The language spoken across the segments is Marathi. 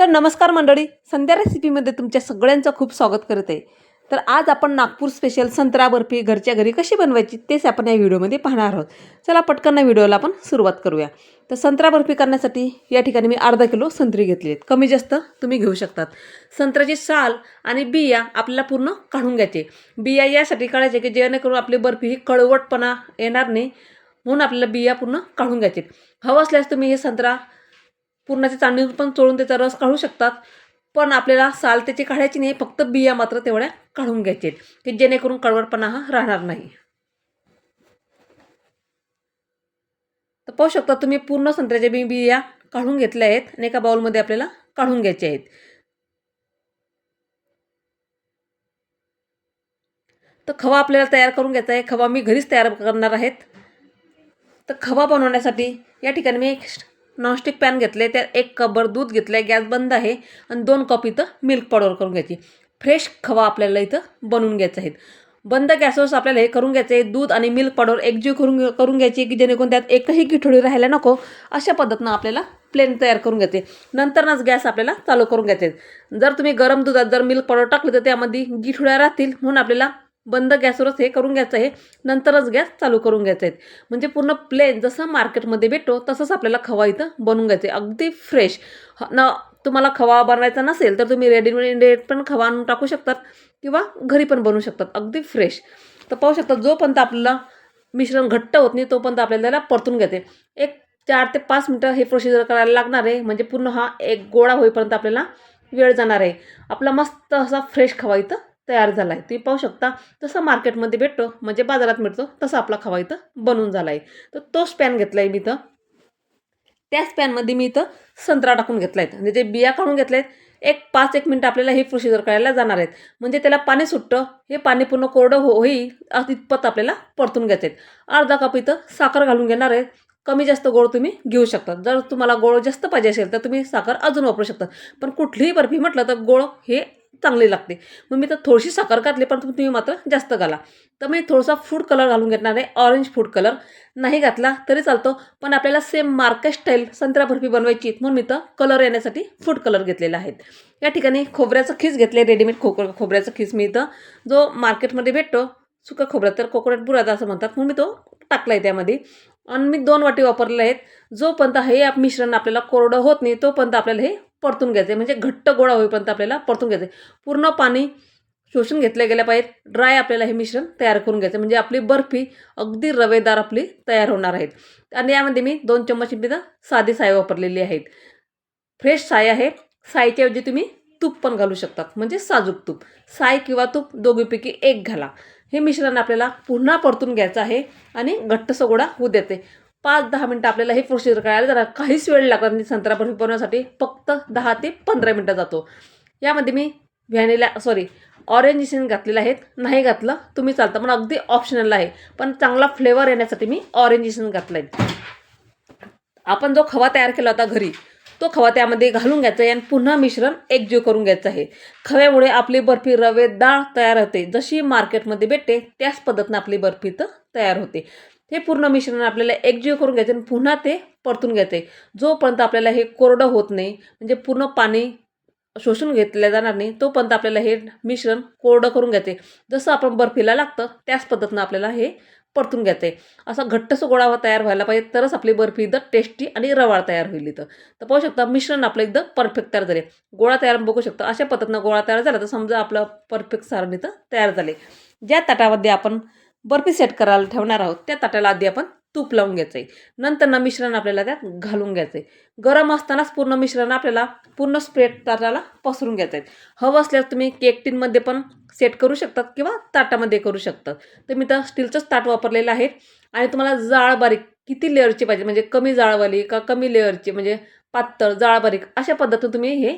तर नमस्कार मंडळी संध्या रेसिपीमध्ये तुमच्या सगळ्यांचं खूप स्वागत करत आहे. तर आज आपण नागपूर स्पेशल संत्रा बर्फी घरच्या घरी कशी बनवायची तेच आपण या व्हिडिओमध्ये पाहणार आहोत. चला पटकन या व्हिडिओला आपण सुरुवात करूया. तर संत्रा बर्फी करण्यासाठी या ठिकाणी मी अर्धा किलो संत्री घेतली आहेत. कमी जास्त तुम्ही घेऊ शकतात. संत्र्याची साल आणि बिया आपल्याला पूर्ण काढून घ्यायचे. बिया यासाठी काढायचे की जेणेकरून आपली बर्फी ही कळवटपणा येणार नाही. म्हणून आपल्याला बिया पूर्ण काढून घ्यायचे हवं असल्यास तुम्ही हे संत्रा पुरणाचे चांदणी पण चोळून त्याचा रस काढू शकतात. पण आपल्याला साल त्याची काढायची नाही फक्त बिया मात्र तेवढ्या काढून घ्यायचे आहेत की जेणेकरून कळवटपणा हा राहणार नाही. तर पाहू शकता तुम्ही पूर्ण संत्र्याच्या बी बिया काढून घेतल्या आहेत आणि एका बाउलमध्ये आपल्याला काढून घ्यायचे आहेत. तर खवा आपल्याला तयार करून घ्यायचा आहे. खवा मी घरीच तयार करणार आहेत. तर खवा बनवण्यासाठी या ठिकाणी मी एक नॉनस्टिक पॅन घेतले त्यात एक कबर दूध घेतलं आहे गॅस बंद आहे आणि दोन कप इथं मिल्क पावडर करून घ्यायची. फ्रेश खवा आपल्याला इथं बनवून घ्यायचं आहे. बंद गॅसवर आपल्याला हे करून घ्यायचं आहे. दूध आणि मिल्क पावडर एकजीव करून करून घ्यायची की जेणेकरून त्यात एकही गिठोळी राहायला नको अशा पद्धतीनं आपल्याला प्लेन तयार करून घ्यायचे नंतरच गॅस आपल्याला चालू करून घ्यायचे जर तुम्ही गरम दुधात जर मिल्क पावडर टाकलं तर त्यामध्ये गिठोळ्या राहतील म्हणून आपल्याला बंद गॅसवरच हे करून घ्यायचं आहे. नंतरच गॅस चालू करून घ्यायचा आहे म्हणजे पूर्ण प्लेन जसं मार्केटमध्ये भेटतो तसंच आपल्याला खवा इथं बनवून घ्यायचं आहे. अगदी फ्रेश न तुम्हाला खवा बनवायचा नसेल तर तुम्ही रेडीमेड पण खवा आणून टाकू शकतात किंवा घरी पण बनवू शकतात. अगदी फ्रेश तर पाहू शकतात जोपर्यंत आपल्याला मिश्रण घट्ट होत नाही तोपर्यंत आपल्याला त्याला परतून घ्यायचे एक चार ते पाच मिनटं हे प्रोसिजर करायला लागणार आहे. म्हणजे पूर्ण हा एक गोळा होईपर्यंत आपल्याला वेळ जाणार आहे. आपला मस्त असा फ्रेश खवा इथं तयार झाला आहे तुम्ही पाहू शकता जसं मार्केटमध्ये भेटतो म्हणजे बाजारात मिळतो तसा आपला खवा इथं बनून झाला आहे तर तोच पॅन घेतला आहे मी इथं. त्याच पॅनमध्ये मी इथं संत्रा टाकून घेतला आहे म्हणजे जे बिया काढून घेतले आहेत एक पाच एक मिनटं आपल्याला हे प्रोसिजर करायला जाणार आहेत. म्हणजे त्याला पाणी सुटतं हे पाणी पूर्ण कोरडं हो होईल तितपत आपल्याला परतून घ्यायचे आहेत. अर्धा कप इथं साखर घालून घेणार आहे कमी जास्त गोड तुम्ही घेऊ शकता. जर तुम्हाला गोड जास्त पाहिजे असेल तर तुम्ही साखर अजून वापरू शकता. पण कुठलीही बर्फी म्हटलं तर गोड हे चांगली लागते. मग मी तर थोडीशी साखर घातली पण तुम्ही मात्र जास्त घाला. तर मी थोडासा फूड कलर घालून घेणार आहे. ऑरेंज फूड कलर नाही घातला तरी चालतो पण आपल्याला सेम मार्केट स्टाईल संत्रा बर्फी बनवायची म्हणून मी तर कलर येण्यासाठी फूड कलर घेतलेला आहे या ठिकाणी खोबऱ्याचं खीस घेतले रेडीमेड खोक खोबऱ्याचं खीस. मी इथं जो मार्केटमध्ये भेटतो सुका खोबरा तर कोकोनट बुरादा असं म्हणतात म्हणून मी तो टाकला आहे त्यामध्ये. आणि मी दोन वाटी वापरले आहेत. जोपर्यंत हे मिश्रण आपल्याला कोरडं होत नाही तोपर्यंत आपल्याला हे परतून घ्यायचे. म्हणजे घट्ट गोळा होईपर्यंत आपल्याला परतून घ्यायचे. पूर्ण पाणी शोषून घेतले गेल्या पाहिजेत. ड्राय आपल्याला हे मिश्रण तयार करून घ्यायचं. म्हणजे आपली बर्फी अगदी रवेदार आपली तयार होणार आहेत. आणि यामध्ये मी दोन चम्मच इथे साधी साय वापरलेली आहेत. फ्रेश साय आहे. सायच्याऐवजी तुम्ही तूप पण घालू शकतात. म्हणजे साजूक तूप. साय किंवा तूप दोघीपैकी एक घाला. हे मिश्रण आपल्याला पुन्हा परतून घ्यायचं आहे आणि घट्टसं गोळा होऊ देते. पाच दहा मिनटं आपल्याला हे प्रोसिजर करायला जरा काहीच वेळ लागत नाही संत्रा बर्फी बनवण्यासाठी. फक्त दहा ते पंधरा मिनटं जातो. यामध्ये मी व्हॅनिला सॉरी ऑरेंज इसेन्स घातलेलं आहेत नाही घातलं तुम्ही चालतं. पण अगदी ऑप्शनल आहे. पण चांगला फ्लेवर येण्यासाठी मी ऑरेंज इसेन्स घातलं आहे आपण जो खवा तयार केला होता घरी तो खवा त्यामध्ये घालून घ्यायचा आहे आणि पुन्हा मिश्रण एकजीव करून घ्यायचं आहे. खव्यामुळे आपली बर्फी रवेदार तयार होते. जशी मार्केटमध्ये भेटते त्याच पद्धतीनं आपली बर्फी तर तयार होते. हे पूर्ण मिश्रण आपल्याला एकजीव करून घ्यायचं आणि पुन्हा ते परतून घ्यायचं आहे जोपर्यंत आपल्याला हे कोरडं होत नाही म्हणजे पूर्ण पाणी शोषून घेतलं जाणार नाही तोपर्यंत आपल्याला हे मिश्रण कोरडं करून घ्यायचे जसं आपण बर्फीला लागतं त्याच पद्धतीनं आपल्याला हे परतून घ्यायचं आहे असा घट्टसं गोळा तयार व्हायला पाहिजे तरच आपली बर्फी एकदम टेस्टी आणि रवाळ तयार होईल इथं. तर पाहू शकता मिश्रण आपलं एकदम परफेक्ट तयार झाले. गोळा तयार बघू शकता अशा पद्धतीनं गोळा तयार झाला तर समजा आपलं परफेक्ट सारण इथं तयार झाले. ज्या ताटामध्ये आपण बर्फी सेट करायला ठेवणार आहोत. त्या ताटाला आधी आपण तूप लावून घ्यायचं आहे नंतर ना मिश्रण आपल्याला त्यात घालून घ्यायचं आहे गरम असतानाच पूर्ण मिश्रण आपल्याला पूर्ण स्प्रेड ताटाला पसरून घ्यायचं आहे हवं असल्यास तुम्ही केक टीनमध्ये पण सेट करू शकतात किंवा ताटामध्ये करू शकतात तर मी तर स्टीलचंच ताट वापरलेलं आहे. आणि तुम्हाला जाळ बारीक किती लेअरची पाहिजे? म्हणजे कमी जाळवाली का कमी लेअरची म्हणजे पातळ जाळ बारीक अशा पद्धतीने तुम्ही हे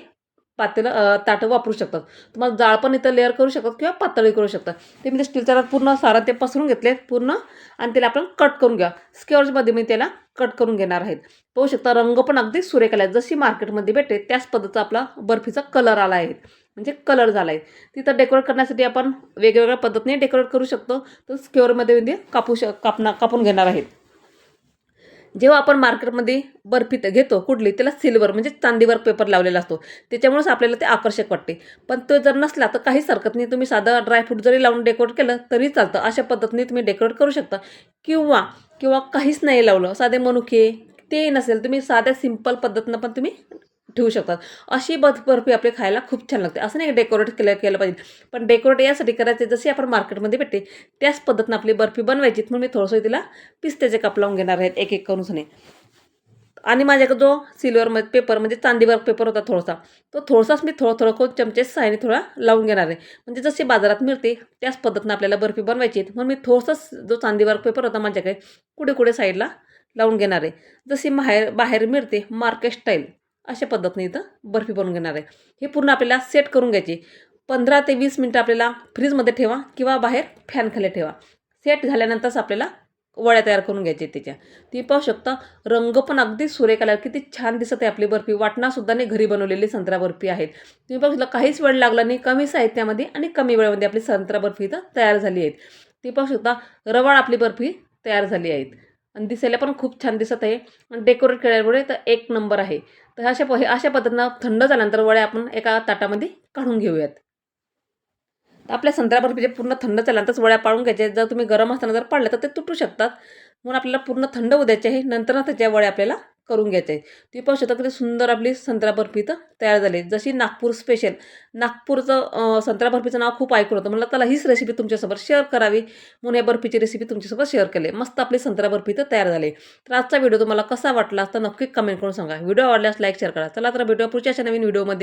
पातेलं ताटं वापरू शकतात. तुम्हाला जाळ पण इथं लेअर करू शकतात किंवा पातळी करू शकतात. ते मी ते स्टीलच्या पूर्ण सारा ते पसरून घेतले पूर्ण आणि त्याला आपण कट करून घ्या. स्केअर्समध्ये मी त्याला कट करून घेणार आहेत. पाहू शकता रंग पण अगदी सुरेख आला आहे जशी मार्केटमध्ये भेटते त्याच पद्धतीचा आपला बर्फीचा कलर आला आहे. म्हणजे कलर झाला आहे. तिथं डेकोरेट करण्यासाठी आपण वेगवेगळ्या पद्धतीने डेकोरेट करू शकतो. तर स्केअरमध्ये म्हणजे कापू श कापना कापून घेणार आहेत. जेव्हा आपण मार्केटमध्ये बर्फी घेतो कुठली त्याला सिल्वर म्हणजे चांदीवर पेपर लावलेला असतो. त्याच्यामुळेच आपल्याला ते आकर्षक वाटते. पण तो जर नसला तर काहीच हरकत नाही. तुम्ही साधं ड्रायफ्रूट जरी लावून डेकोरेट केलं तरी चालतं. अशा पद्धतीने तुम्ही डेकोरेट करू शकता. किंवा किंवा काहीच नाही लावलं. साधे मनुके ते नसेल. तुम्ही साध्या सिंपल पद्धतीनं पण तुम्ही ठेवू शकतात. अशी बर्फ बर्फी आपली खायला खूप छान लागते. असं नाही डेकोरेट केलं केलं पाहिजे. पण डेकोरेट यासाठी करायचे जशी आपण मार्केटमध्ये भेटते त्याच पद्धतीनं आपली बर्फी बनवायची. म्हणून मी थोडंसं तिला पिस्त्याचे कप लावून घेणार आहेत एक एक करून सने. आणि माझ्याकडे जो सिल्वरमध्ये पेपर म्हणजे चांदीवर पेपर होता थोडासा तो थोडासाच मी थोडं थोडं करून चमचे साईने थोडा लावून घेणार आहे. म्हणजे जशी बाजारात मिळते त्याच पद्धतीनं आपल्याला बर्फी बनवायची म्हणून मी थोडंसंच जो चांदीवर पेपर होता माझ्याकडे कुठे कुठे साईडला लावून घेणार आहे. जशी बाहेर बाहेर मिळते मार्केट स्टाईल अशा पद्धतीने इथं बर्फी बनवून घेणार आहे. हे पूर्ण आपल्याला सेट करून घ्यायची. पंधरा ते वीस मिनटं आपल्याला फ्रीजमध्ये ठेवा किंवा बाहेर फॅनखाली ठेवा. सेट झाल्यानंतरच आपल्याला वड्या तयार करून घ्यायचे त्याच्या. ती पाहू शकता रंग पण अगदी सुरेख आला किती छान दिसत आहे आपली बर्फी. वाटणासुद्धा नाही घरी बनवलेली संत्रा बर्फी आहेत. तुम्ही पाहू शकता काहीच वेळ लागला नाही कमी साहित्यामध्ये आणि कमी वेळेमध्ये आपली संत्रा बर्फी इथं तयार झाली आहेत. ती पाहू शकता रवाळ आपली बर्फी तयार झाली आहेत. आणि दिसायला पण खूप छान दिसत आहे. आणि डेकोरेट केल्यामुळे तर एक नंबर आहे. तर अशा प अशा पद्धतीनं थंड झाल्यानंतर वड्या आपण एका ताटामध्ये काढून घेऊयात. तर आपल्या संत्रा बर्फीचे म्हणजे पूर्ण थंड झाल्यानंतरच वड्या पाळून घ्यायच्या जर तुम्ही गरम असताना जर पाडल्या तर ते तुटू शकतात. म्हणून आपल्याला पूर्ण थंड होऊ द्यायचे आहे. नंतर त्याच्या वड्या आपल्याला करून घ्यायचे आहे ती पाहू शकता किती सुंदर आपली संत्रा बर्फी इथं तयार झाली. जशी नागपूर स्पेशल नागपूरचं संत्रा बर्फीचं नाव खूप ऐकलं होतं. मला त्याला हीच रेसिपी तुमच्यासोबत शेअर करावी. म्हणून या बर्फीची रेसिपी तुमच्यासोबत शेअर केली. मस्त आपली संत्रा बर्फी इथं तयार झाली. तर आजचा व्हिडिओ तुम्हाला कसा वाटला तर नक्की कमेंट करून सांगा. व्हिडिओ आवडल्यास लाईक शेअर करा. चला तर व्हिडिओ पुढच्या अशा नवीन व्हिडिओमध्ये